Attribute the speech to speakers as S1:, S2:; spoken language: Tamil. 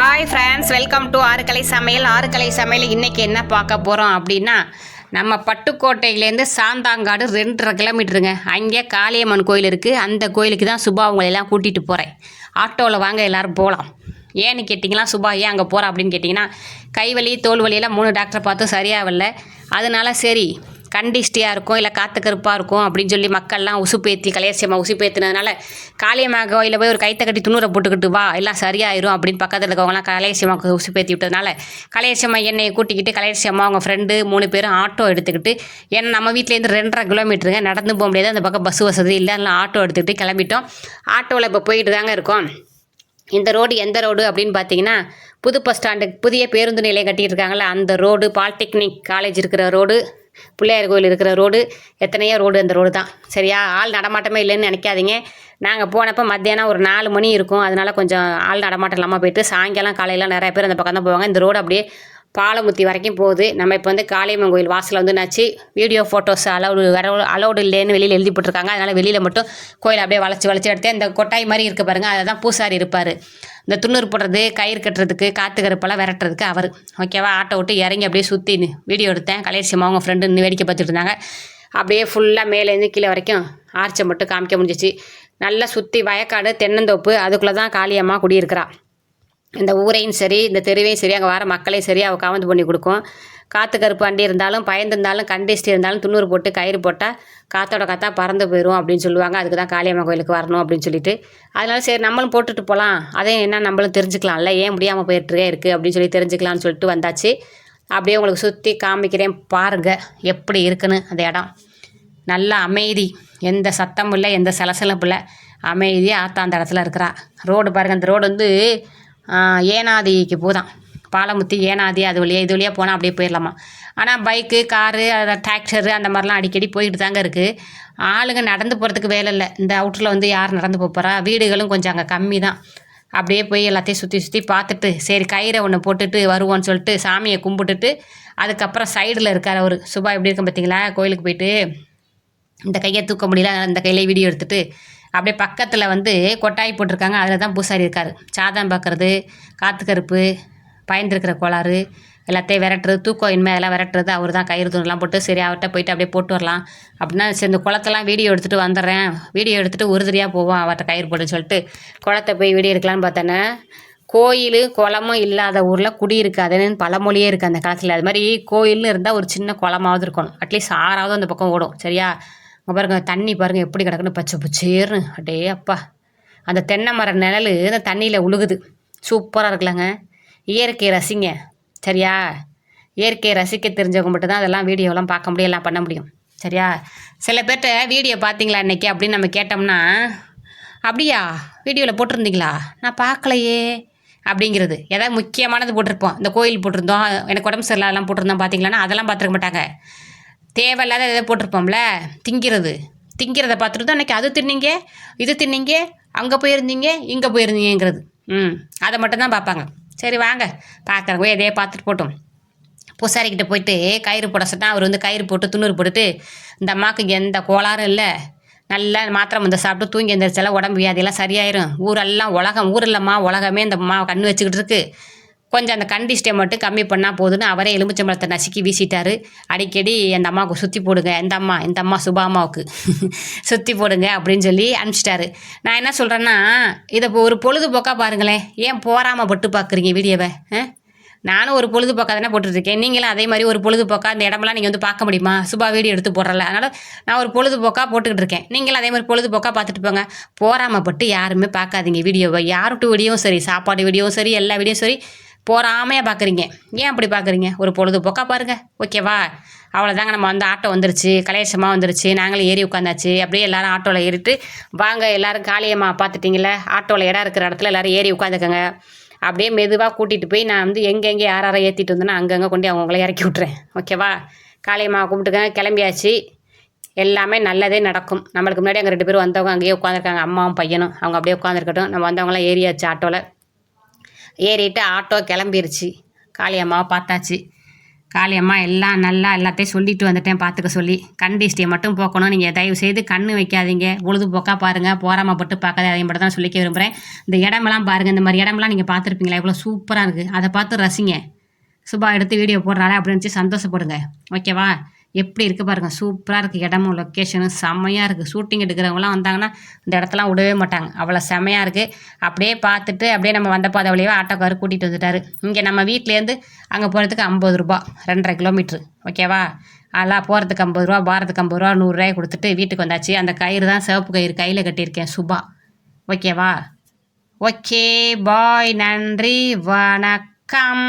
S1: Hi friends welcome to Arukkalai Samayal. Arukkalai Samayal இன்றைக்கி என்ன பார்க்க போகிறோம் அப்படின்னா நம்ம பட்டுக்கோட்டையிலேருந்து சாந்தாங்காடு ரெண்டரை கிலோமீட்டருங்க. அங்கே காளியம்மன் கோயில் இருக்குது அந்த கோயிலுக்கு தான் சுபா உங்களை கூட்டிகிட்டு போகிறேன் ஆட்டோவில் வாங்க எல்லோரும் போகலாம் ஏன்னு கேட்டிங்களா சுபா ஏன் அங்கே போகிறா அப்படின்னு கேட்டிங்கன்னா கைவலி தோல் வலியெல்லாம் மூணு டாக்டரை பார்த்து சரியாகல அதனால சரி கண்டிஷ்டியாக இருக்கும் இல்லை காற்று கருப்பாக இருக்கும் அப்படின்னு சொல்லி மக்கள்லாம் உசுப்பேத்தி கலையசியம்மா உசுப்பேத்தினதுனால காளியம்மா கோயிலில் போய் ஒரு கைத்தை கட்டி துணூரை போட்டுக்கிட்டு வா எல்லாம் சரியாயிரும் அப்படின்னு பக்கத்தில் இருக்கவங்களாம் கலையசியம்மாவுக்கு உசுப்பேத்தி விட்டதுனால கலையசியம்மா என்னையை கூட்டிக்கிட்டு கலையசியம்மா அவங்க ஃப்ரெண்டு மூணு பேரும் ஆட்டோ எடுத்துக்கிட்டு ஏன்னா நம்ம வீட்டிலேருந்து ரெண்டரை கிலோமீட்டருங்க நடந்து போக முடியாது அந்த பக்கம் பஸ் வசதி இல்லை அதனால் ஆட்டோ எடுத்துக்கிட்டு கிளம்பிட்டோம். ஆட்டோவில் இப்போ போயிட்டு தாங்க இருக்கோம். இந்த ரோடு எந்த ரோடு அப்படின்னு பார்த்தீங்கன்னா புது பஸ் ஸ்டாண்டு புதிய பேருந்து நிலையம் கட்டிட்டு அந்த ரோடு பாலிடெக்னிக் காலேஜ் இருக்கிற ரோடு பிள்ளையார் கோயில் இருக்கிற ரோடு எத்தனையோ ரோடு அந்த ரோடு தான். சரியா? ஆள் நடமாட்டமே இல்லைன்னு நினைக்காதீங்க. நாங்கள் போனப்போ மத்தியானம் ஒரு நாலு மணி இருக்கும். அதனால கொஞ்சம் ஆள் நடமாட்டம் இல்லாமல் போயிட்டு சாயங்காலம் காலையில் நிறைய பேர் அந்த பக்கம் தான் போவாங்க. இந்த ரோடு அப்படியே பாலமுத்தி வரைக்கும் போகுது. நம்ம இப்போ வந்து காளியம்மன் கோயில் வாசலில் வந்து நச்சு வீடியோ ஃபோட்டோஸ் அலௌடு அலௌடு இல்லைன்னு வெளியில் எழுதி போட்டிருக்காங்க. அதனால் வெளியில் மட்டும் கோயில் அப்படியே வளைச்சி வளைச்சி எடுத்து இந்த கொட்டாய் மாதிரி இருக்க பாருங்கள் அதை தான் பூசாரி இருப்பார். இந்த துண்ணூர் போடுறது கயிறு கட்டுறதுக்கு காற்று கருப்பெல்லாம் விரட்டுறதுக்கு அவர். ஓகேவா ஆட்டோ விட்டு இறங்கி அப்படியே சுற்றி வீடியோ எடுத்தேன். கலையரசியம்மா அவங்க ஃப்ரெண்டு நின்று வேடிக்கை பார்த்துட்டு இருந்தாங்க. அப்படியே ஃபுல்லாக மேலேருந்து கீழே வரைக்கும் ஆர்ச்சை மட்டும் காமிக்க முடிஞ்சிச்சு. நல்லா சுற்றி வயக்காடு தென்னந்தோப்பு அதுக்குள்ளே தான் காளியம்மா குடியிருக்கிறா. இந்த ஊரையும் சரி இந்த தெருவையும் சரி அங்கே வர மக்களையும் சரி அவள் காமந்து பண்ணி கொடுக்கும். காற்று கருப்பு வண்டி இருந்தாலும் பயந்துருந்தாலும் கண்டிஸ்ட் இருந்தாலும் துண்ணூறு போட்டு கயிறு போட்டால் காற்றோட காற்றா பறந்து போயிடும் அப்படின்னு சொல்லுவாங்க. அதுக்கு தான் காளியம்மா கோயிலுக்கு வரணும் அப்படின்னு சொல்லிட்டு. அதனால சரி நம்மளும் போட்டுட்டு போகலாம் அதே என்ன நம்மளும் தெரிஞ்சுக்கலாம்ல? ஏன் முடியாமல் போயிட்டுருக்கே இருக்குது அப்படின்னு சொல்லி தெரிஞ்சுக்கலாம்னு சொல்லிட்டு வந்தாச்சு. அப்படியே உங்களுக்கு சுற்றி காமிக்கிறேன் பாருங்கள் எப்படி இருக்குன்னு அந்த இடம். நல்ல அமைதி. எந்த சத்தமும் இல்லை எந்த சலசலப்பும் இல்லை. அமைதியாக ஆத்தா அந்த இடத்துல இருக்கிறா. ரோடு பாருங்கள் அந்த ரோடு வந்து ஏனாதிக்கு போதான். பாலமுத்தி ஏனாதி அது வழியாக இது வழியாக போனால் அப்படியே போயிடலாமா ஆனால் பைக்கு காரு டிராக்டரு அந்த மாதிரிலாம் அடிக்கடி போயிட்டு தாங்க இருக்குது ஆளுங்க நடந்து போகிறதுக்கு வேலை இல்லை. இந்த அவுட்டரில் வந்து யார் நடந்து போக போகிறா வீடுகளும் கொஞ்சம் அங்கே கம்மி தான் அப்படியே போய் எல்லாத்தையும் சுற்றி சுற்றி பார்த்துட்டு சரி கயிறை ஒன்று போட்டுட்டு வருவோன்னு சொல்லிட்டு சாமியை கும்பிட்டுட்டு அதுக்கப்புறம் சைடில் இருக்கார் அவர். சுபா எப்படி இருக்கும் பார்த்தீங்களா கோயிலுக்கு போயிட்டு இந்த கையை தூக்க முடியல அந்த கையிலே வீடியோ எடுத்துட்டு அப்படியே பக்கத்தில் வந்து கொட்டாய் போட்டிருக்காங்க. அதில் தான் பூசாரி இருக்கார். சாதம் பார்க்குறது காற்று கருப்பு பயந்துருக்கிற கோளாறு எல்லாத்தையும் விரட்டுறது தூக்கம் இனிமேல் அதெல்லாம் விரட்டுறது அவர் தான் கயிறு துணிலாம் போட்டு சரி அவர்கிட்ட போயிட்டு அப்படியே போட்டு வரலாம். அப்படின்னா சரி இந்த குளத்தெல்லாம் வீடியோ எடுத்துகிட்டு வந்துடுறேன். வீடியோ எடுத்துகிட்டு உறுதியாக போவோம் அவர்கிட்ட கயிறு போட்டுன்னு சொல்லிட்டு. குளத்தை போய் வீடியோ எடுக்கலான்னு பார்த்தேன்னா கோயில் குளமும் இல்லாத ஊரில் குடி இருக்காதுன்னு பழமொழியே இருக்குது அந்த காலத்தில். அது மாதிரி கோயில்னு இருந்தால் ஒரு சின்ன குளமாவது இருக்கணும். அட்லீஸ்ட் ஆறாவது அந்த பக்கம் ஓடும். சரியா? அங்கே பாருங்க தண்ணி பாருங்கள் எப்படி கிடக்குன்னு பச்சை பச்சேர்னு. அடே அப்பா. அந்த தென்னை மர நிழல் அந்த தண்ணியில் உழுகுது. சூப்பராக இருக்கலாங்க இயற்கையை ரசிங்க. சரியா? இயற்கையை ரசிக்க தெரிஞ்சவங்க மட்டும்தான் அதெல்லாம் வீடியோலாம் பார்க்க முடியும் எல்லாம் பண்ண முடியும். சரியா? சில பேர்கிட்ட வீடியோ பார்த்தீங்களா இன்றைக்கி அப்படின்னு நம்ம கேட்டோம்னா அப்படியா? வீடியோவில் போட்டிருந்தீங்களா? நான் பார்க்கலையே. அப்படிங்கிறது. ஏதாவது முக்கியமானது போட்டிருப்போம். இந்த கோயில் போட்டிருந்தோம் எனக்கு உடம்பு சரியில்லாம் போட்டிருந்தோம் பார்த்தீங்களான்னா அதெல்லாம் பார்த்துருக்க மாட்டாங்க. தேவையில்லாத எதை போட்டிருப்போம்ல திங்கிறது. திங்கிறத பார்த்துட்டு தான் அன்றைக்கி அது தின்னீங்க இது தின்னீங்க அங்கே போயிருந்தீங்க இங்கே போயிருந்தீங்கிறது ம் அதை மட்டும்தான் பார்ப்பாங்க. சரி வாங்க. பார்க்குறவங்க எதையே பார்த்துட்டு போட்டோம். பூசாரிக்கிட்ட போயிட்டு கயிறு போட சொன்னால் அவர் வந்து கயிறு போட்டு துண்ணூறு போட்டுட்டு இந்த அம்மாவுக்கு எந்த கோளாறும் இல்லை. நல்லா மாத்திரை வந்து சாப்பிட்டு தூங்கி எந்திரிச்சாலும் உடம்பு வியாதியெல்லாம் சரியாயிரும். ஊரெல்லாம் உலகம் ஊர் இல்லைம்மா உலகமே இந்த மா கண்ணு வச்சுக்கிட்டு இருக்குது கொஞ்சம் அந்த கண்டிஸ்டை மட்டும் கம்மி பண்ணால் போதுன்னு அவரே எலுமிச்சம்பழத்தை நசுக்கி வீசிட்டாரு. அடிக்கடி அந்த அம்மாவுக்கு சுற்றி போடுங்க இந்த அம்மா இந்த அம்மா சுபா அம்மாவுக்கு. சுற்றி போடுங்க அப்படின்னு சொல்லி அனுப்பிச்சிட்டாரு. நான் என்ன சொல்கிறேன்னா இதை இப்போ ஒரு பொழுதுபோக்காக பாருங்களேன். ஏன் போகாமல் பட்டு பார்க்குறீங்க வீடியோவை? ஆ? நானும் ஒரு பொழுதுபோக்காக தானே போட்டுட்ருக்கேன். நீங்களும் அதே மாதிரி ஒரு பொழுதுபோக்காக அந்த இடமெல்லாம் நீங்கள் வந்து பார்க்க முடியுமா? சுபா வீடியோ எடுத்து போடுறல அதனால் நான் ஒரு பொழுதுபோக்காக போட்டுக்கிட்டு இருக்கேன் நீங்களும் அதே மாதிரி பொழுதுபோக்காக பார்த்துட்டு போங்க. போராமப்பட்டு யாருமே பார்க்காதீங்க வீடியோவை. யாருட்டு வீடியோவும் சரி சாப்பாடு வீடியோவும் சரி எல்லா வீடியோவும் சரி போறாமையாக பார்க்குறீங்க ஏன் அப்படி பார்க்குறீங்க ஒரு பொழுதுபோக்காக பாருங்கள் ஓகேவா அவ்வளோதாங்க நம்ம வந்து ஆட்டோ வந்துருச்சு. கலேசமாக வந்துருச்சு. நாங்களும் ஏறி உட்காந்தாச்சு. அப்படியே எல்லோரும் ஆட்டோவில் ஏறிட்டு வாங்க எல்லாரும் காளியம்மா பார்த்துட்டிங்களே ஆட்டோவில் இடம் இருக்கிற இடத்துல எல்லோரும் ஏறி உட்காந்துக்கோங்க. அப்படியே மெதுவாக கூட்டிகிட்டு போய் நான் வந்து எங்கெங்கே யார் யாரை ஏற்றிட்டு வந்தேன்னா அங்கங்கே கொண்டு அவங்கள இறக்கி விட்றேன் ஓகேவா காளியம்மா கும்பிட்டுக்கங்க கிளம்பியாச்சு. எல்லாமே நல்லதே நடக்கும். நம்மளுக்கு முன்னாடி அங்கே ரெண்டு பேரும் வந்தவங்க அங்கேயே உட்காந்துருக்காங்க. அம்மாவும் பையனும். அவங்க அப்படியே உட்காந்துருக்கட்டும். நம்ம வந்தவங்களாம் ஏறியாச்சு ஆட்டோவில் ஏறிட்டு ஆட்டோ கிளம்பிருச்சு. காளியம்மாவை பார்த்தாச்சு. காளியம்மா எல்லாம் நல்லா எல்லாத்தையும் சொல்லிட்டு வந்துட்டேன் பார்த்துக்க சொல்லி. கண்டிஷ்டியை மட்டும் போக்கணும். நீங்கள் தயவு செய்து கண்ணு வைக்காதீங்க. பொழுதுபோக்காக பாருங்கள் போராமப்பட்டு பார்க்காத அதை மட்டும் தான் சொல்லிக்க விரும்புகிறேன் இந்த இடமெல்லாம் பாருங்கள் இந்த மாதிரி இடமெல்லாம் நீங்கள் பார்த்துருப்பீங்களா? எவ்வளோ சூப்பராக இருக்குது அதை பார்த்து ரசிங்க. சுபா எடுத்து வீடியோ போடுறாளே அப்படின்னு நினச்சி சந்தோஷப்படுங்க. ஓகேவா எப்படி இருக்குது பாருங்கள் சூப்பராக இருக்குது இடமும் லொக்கேஷனும் செம்மையாக இருக்குது ஷூட்டிங் எடுக்கிறவங்களாம் வந்தாங்கன்னா இந்த இடத்தெல்லாம் விடவே மாட்டாங்க. அவ்வளோ செம்மையாக இருக்குது அப்படியே பார்த்துட்டு அப்படியே நம்ம வந்த பாதை வழியாக ஆட்டோக்காரு கூட்டிகிட்டு வந்துட்டார். இங்கே நம்ம வீட்டிலேருந்து அங்கே போகிறதுக்கு ஐம்பது ரூபா ரெண்டரை கிலோமீட்ரு ஓகேவா அதெல்லாம் போகிறதுக்கு ஐம்பது ரூபா பாரத்துக்கு ஐம்பது ரூபா நூறுரூவாய் கொடுத்துட்டு வீட்டுக்கு வந்தாச்சு. அந்த கயிறு தான் சிவப்பு கயிறு கையில் கட்டியிருக்கேன் சுபா. ஓகேவா ஓகே பாய் நன்றி. வணக்கம்.